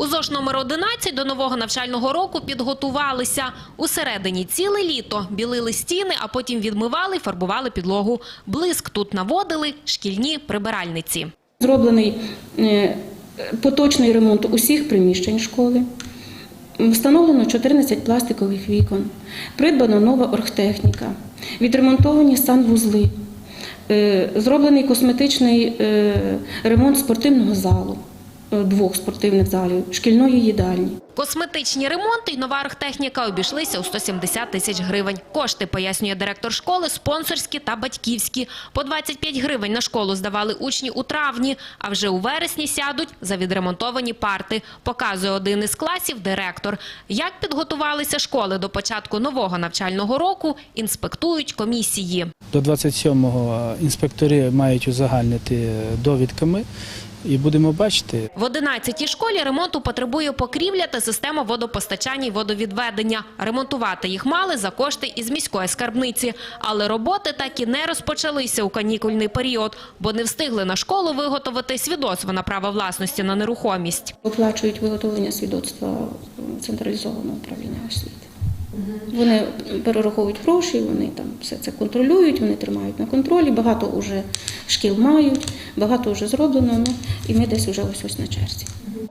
У ЗОШ номер 11 до нового навчального року підготувалися. Усередині ціле літо білили стіни, а потім відмивали і фарбували підлогу. Блиск тут наводили шкільні прибиральниці. Зроблений е, поточний ремонт усіх приміщень школи. Встановлено 14 пластикових вікон, придбана нова оргтехніка, відремонтовані санвузли, е, зроблений косметичний е, ремонт спортивного залу, двох спортивних залів, шкільної їдальні. Косметичні ремонти і нова архтехніка обійшлися у 170 тисяч гривень. Кошти, пояснює директор школи, спонсорські та батьківські. По 25 гривень на школу здавали учні у травні, а вже у вересні сядуть за відремонтовані парти, показує один із класів директор. Як підготувалися школи до початку нового навчального року, інспектують комісії. До 27-го інспектори мають узагальнити довідками і будемо бачити. В 11-й школі ремонту потребує покрівля та система водопостачання і водовідведення. Ремонтувати їх мали за кошти із міської скарбниці. Але роботи так і не розпочалися у канікульний період, бо не встигли на школу виготовити свідоцтво на право власності на нерухомість. Оплачують виготовлення свідоцтва централізованого управління освіти. Вони перераховують гроші, вони там все це контролюють, вони тримають на контролі. Багато вже шкіл мають, багато вже зроблено. Ну і ми десь вже ось ось на черзі.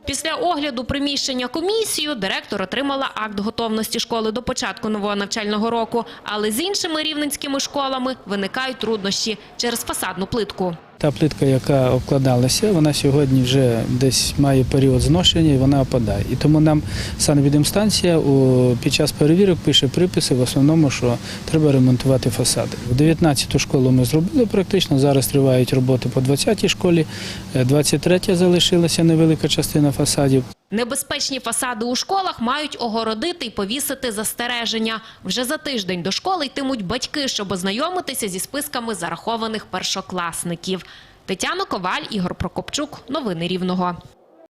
Після огляду приміщення комісію директор отримала акт готовності школи до початку нового навчального року. Але з іншими рівненськими школами виникають труднощі через фасадну плитку. Та плитка, яка обкладалася, вона сьогодні вже десь має період зношення і вона опадає. І тому нам санвідемстанція під час перевірок пише приписи в основному, що треба ремонтувати фасади. В 19-ту школу ми зробили практично. Зараз тривають роботи по 20-й школі. 23-я залишилася невелика частина фасадів. Небезпечні фасади у школах мають огородити і повісити застереження. Вже за тиждень до школи йтимуть батьки, щоб ознайомитися зі списками зарахованих першокласників. Тетяна Коваль, Ігор Прокопчук. Новини Рівного.